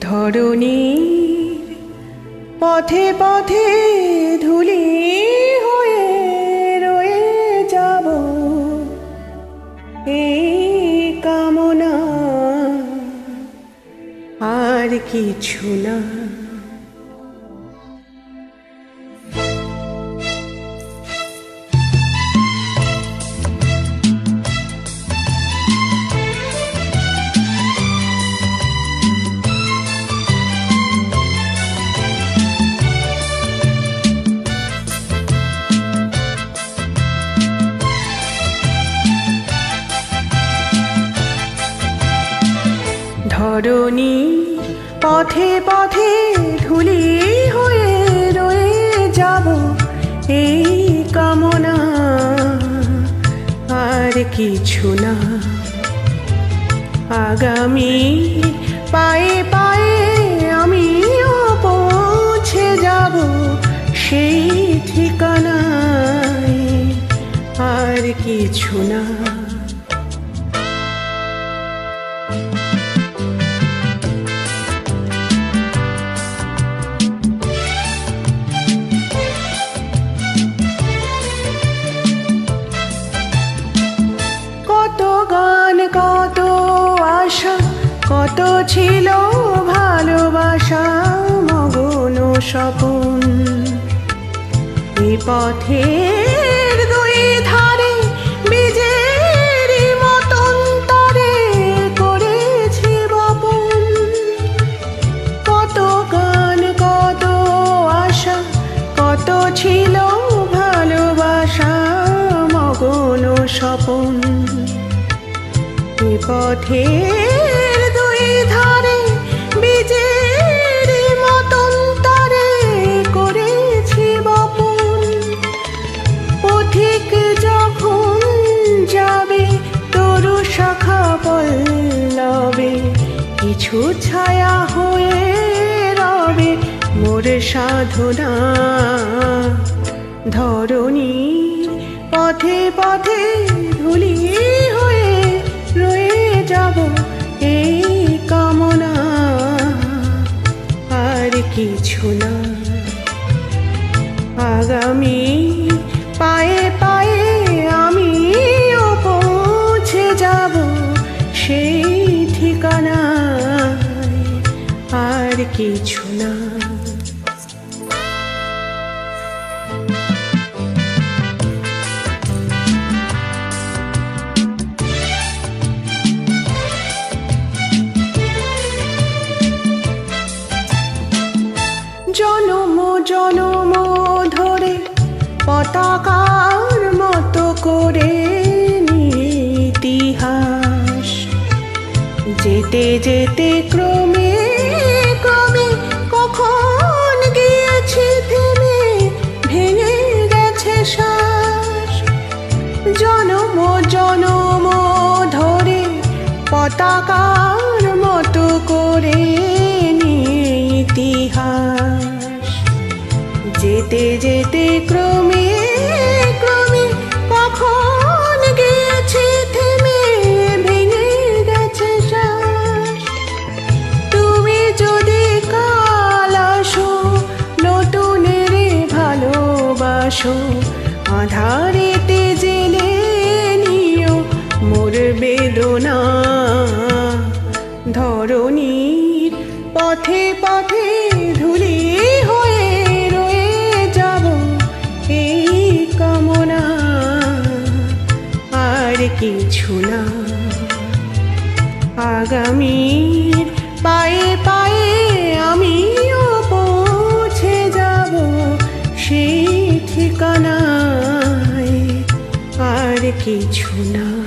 ধরণীর পথে পথে ধুলি হয়ে রয়ে যাব। এই কামনা আর কিছু না। ধরণী পথে পথে ধুলি হয়ে রয়ে যাব এই কামনা। আর কিছু না। আগামী পায়ে পায়ে আমিও পৌঁছে যাব সেই ঠিকানায়। আর কিছু না। কত ছিল ভালোবাসা, মগন স্বপন। এ দুই ধারে করেছি বপন। কত গান, কত কত ছিল ভালোবাসা, মগন স্বপন। এ পথের পল্লবে কিছু ছায়া হয়ে রবে মোর সাধনা। ধরণী পথে পথে ধুলি হয়ে রয়ে যাব এই কামনা। আর কিছু না। আগামী কিছু না। জনম জনম ধরে পতাকার মতো করে ইতিহাস যেতে যেতে ক্রমে পতাকার মতো করে ইতিহাস। যেতে যেতে ক্রমে ক্রমে গেছে তুমি যদি কাল নতুনের ভালোবাসো ধরণীর পথে পথে ধুলি হয়ে রয়ে যাব এই কামনা। আর কিছু না। আগামীর পায়ে পায়ে আমিও পৌঁছে যাব সেই ঠিকানায়। আর কিছু না।